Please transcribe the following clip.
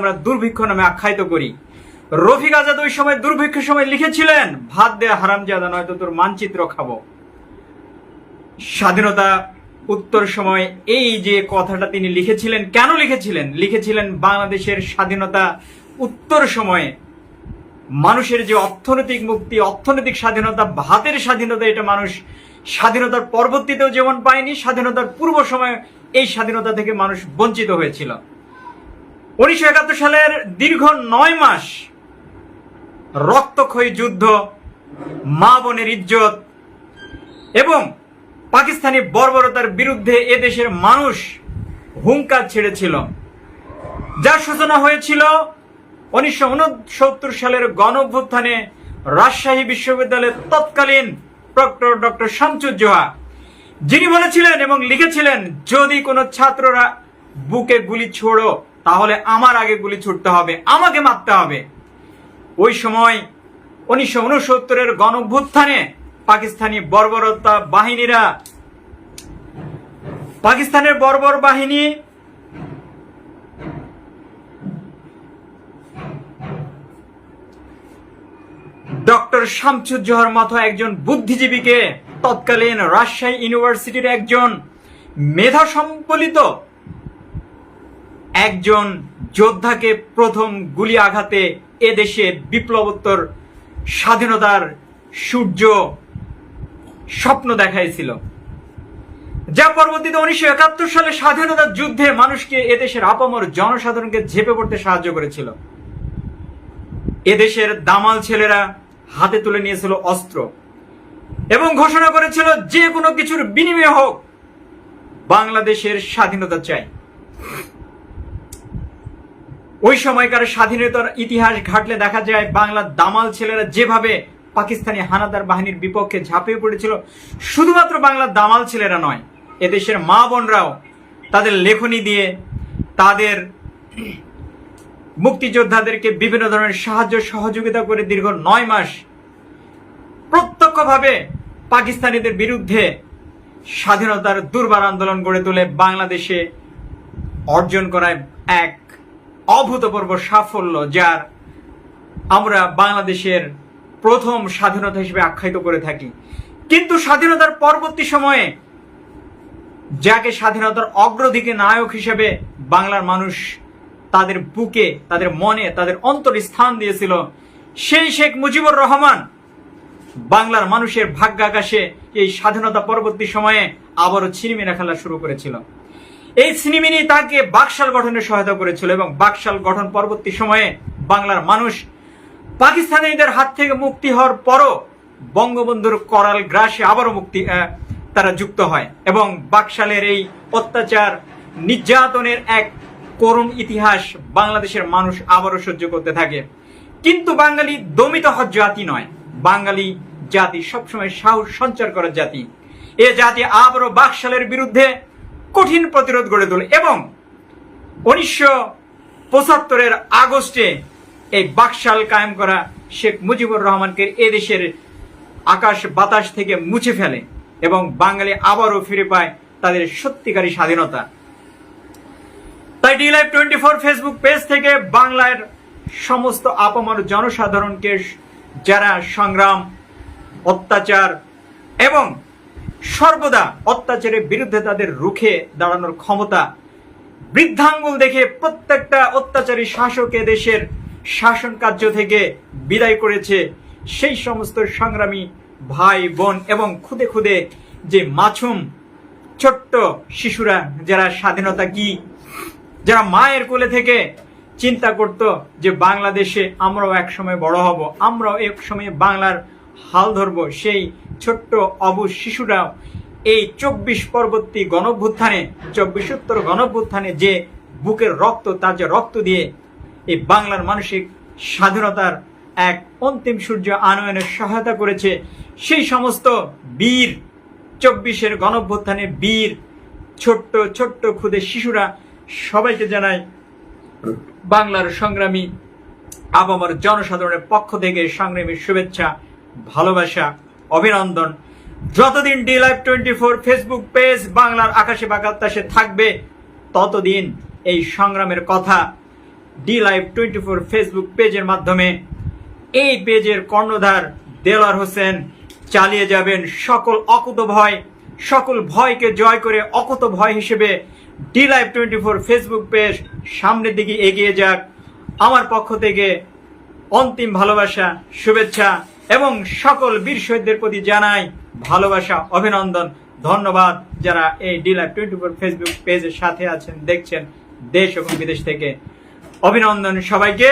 আমরা দুর্ভিক্ষ নামে আখ্যায়িত করি। রফিক আজাদ ওই সময় দুর্ভিক্ষের সময় লিখেছিলেন, ভাত দে হারামজাদা নয়তো তোর মানচিত্র খাব। স্বাধীনতা উত্তর সময় এই যে কথাটা তিনি লিখেছিলেন, কেন লিখেছিলেন? লিখেছিলেন বাংলাদেশের স্বাধীনতা উত্তর সময়ে। মানুষের যে অর্থনৈতিক মুক্তি, অর্থনৈতিক স্বাধীনতা, ভাতের স্বাধীনতা, এটা মানুষ স্বাধীনতার পরবর্তীতেও যেমন পায়নি, স্বাধীনতার পূর্ব সময়ে এই স্বাধীনতা থেকে মানুষ বঞ্চিত হয়েছিল। উনিশশো একাত্তর সালের দীর্ঘ নয় মাস রক্তক্ষয়ী যুদ্ধ, মা বোনের ইজ্জত এবং পাকিস্তানি বর্বরতার বিরুদ্ধে এদেশের মানুষ হুঙ্কার ছেড়েছিল। যার সূচনা হয়েছিল উনিশশো উনসত্তর সালের গণঅভ্যুত্থানে রাজশাহী বিশ্ববিদ্যালয়ের তৎকালীন প্রক্টর ডক্টর শামসুজ্জোহা যিনি বলেছিলেন এবং লিখেছিলেন, যদি কোনো ছাত্ররা বুকে গুলি ছোড়ো তাহলে আমার আগে গুলি ছুটতে হবে, আমাকে মারতে হবে। ওই সময় উনিশশো উনসত্তরের গণভ্যুত্থানে পাকিস্তানি বর্বরতা বাহিনীরা, পাকিস্তানের বর্বর বাহিনী ডক্টর শামসুজ্জোহার মতো একজন বুদ্ধিজীবীকে তৎকালীন রাজশাহী ইউনিভার্সিটির একজন মেধা সম্বলিত একজন যোদ্ধাকে প্রথম গুলি আঘাতে এদেশে বিপ্লবোত্তর স্বাধীনতার সূর্য স্বপ্ন দেখাইছিল। যা পরবর্তীতে উনিশশো একাত্তর সালে স্বাধীনতার যুদ্ধে মানুষকে এদেশের আপামর জনসাধারণকে ঝেপে পড়তে সাহায্য করেছিল। এদেশের দামাল ছেলেরা হাতে তুলে নিয়েছিল অস্ত্র এবং ঘোষণা করেছিল, যে কোনো কিছুর বিনিময়ে হোক, বাংলাদেশের স্বাধীনতা চাই। ওই সময়কার স্বাধীনতার ইতিহাস ঘাটলে দেখা যায় বাংলার দামাল ছেলেরা যেভাবে পাকিস্তানি হানাদার বাহিনীর বিপক্ষে ঝাঁপিয়ে পড়েছিল, শুধুমাত্র বাংলার দামাল ছেলেরা নয়, এদেশের মা বোনরাও তাদের লেখনী দিয়ে তাদের মুক্তিযোদ্ধাদেরকে বিভিন্ন ধরনের সাহায্য সহযোগিতা করে দীর্ঘ নয় মাস প্রত্যক্ষভাবে পাকিস্তানিদের বিরুদ্ধে স্বাধীনতার দুর্বার আন্দোলন গড়ে তোলে, বাংলাদেশে অর্জন করায় এক অভূতপূর্ব সাফল্য যার আমরা বাংলাদেশের প্রথম স্বাধীনতা হিসেবে আখ্যায়িত করে থাকি। কিন্তু স্বাধীনতার পরবর্তী সময়ে যাকে স্বাধীনতার অগ্রদিকে নায়ক হিসেবে বাংলার মানুষ তাদের বুকে, তাদের মনে, তাদের অন্তর স্থান দিয়েছিল, সেই শেখ মুজিবুর রহমান বাংলার মানুষের ভাগ্যাকাশে এই স্বাধীনতা পরবর্তী সময়ে আবারও ছিনিমিনা খেলা শুরু করেছিল। এই সিনেমিনি তাকে বাকশাল গঠনে সহায়তা করেছিল এবং বাকশাল গঠন পরবর্তী সময়ে বাংলার মানুষ পাকিস্তানিদের হাত থেকে মুক্তি হওয়ার পরও বঙ্গবন্ধুর করাল গ্রাসে আবারও মুক্তি তারা যুক্ত হয় এবং বাকশালের এই অত্যাচার, নির্যাতনের এক করুণ ইতিহাস বাংলাদেশের মানুষ আবারও সহ্য করতে থাকে। কিন্তু বাঙালি দমিত হজ জাতি নয়। বাঙালি জাতি সবসময় সাহস সঞ্চার করার জাতি। এ জাতি আবারও বাকশালের বিরুদ্ধে কঠিন প্রতিরোধ গড়ে তোলে এবং উনিশশো পঁচাত্তরের আগস্টে এই বাকশাল কায়েম করা শেখ মুজিবুর রহমানকে এদেশের আকাশ বাতাস থেকে মুছে ফেলে এবং বাঙালি আবারও ফিরে পায় তাদের সত্যিকারী স্বাধীনতা। তাই D live twenty four Facebook page থেকে বাংলার সমস্ত আপামর জনসাধারণকে যারা সংগ্রাম, অত্যাচার এবং সর্বদা অত্যাচারের বিরুদ্ধে তাদের রুখে দাঁড়ানোর ক্ষমতা। বৃদ্ধাঙ্গুল দেখে প্রত্যেকটা অত্যাচারী শাসকে দেশের শাসন কার্য থেকে বিদায় করেছে। সেই সমস্ত সংগ্রামী ভাই, বোন এবং খুদে খুদে যে মাছুম ছোট্ট শিশুরা, যারা স্বাধীনতা কি, যারা মায়ের কোলে থেকে চিন্তা করত যে বাংলাদেশে আমরাও এক সময় বড় হব, আমরাও এক সময় বাংলার হাল ধরব সেই ছোট্ট অবুজ শিশুরাও এই চব্বিশ পরবর্তী গণভ্যুত্থানে, চব্বিশোত্তর গণভ্যুত্থানে যে বুকের রক্ত, তার যে রক্ত দিয়ে এই বাংলার মানসিক স্বাধীনতার এক অন্তিম সূর্য আনয়নের সহায়তা করেছে, সেই সমস্ত বীর, চব্বিশের গণভ্যুত্থানে বীর, ছোট্ট ছোট্ট ক্ষুদে শিশুরা সবাইকে জানায় বাংলার সংগ্রামী আবামার জনসাধারণের পক্ষ থেকে সংগ্রামীর শুভেচ্ছা। ভালোবাসা, অভিনন্দন। যতদিন D live twenty four Facebook page বাংলার আকাশে বাকাত্তাসে থাকবে, ততদিন এই সংগ্রামের কথা D live twenty four Facebook পেজের মাধ্যমে এই পেজের কর্ণধার দেলার হোসেন চালিয়ে যাবেন সকল অকুত ভয়, সকল ভয়কে জয় করে অকুত ভয় হিসেবে D live twenty four Facebook page সামনের দিকে এগিয়ে যাক। আমার পক্ষ থেকে অন্তিম ভালোবাসা, শুভেচ্ছা এবং সকল বীর শহীদদের প্রতি জানাই ভালোবাসা, অভিনন্দন, ধন্যবাদ যারা এই D live twenty four Facebook পেজের সাথে আছেন, দেখছেন দেশ এবং বিদেশ থেকে। অভিনন্দন সবাইকে।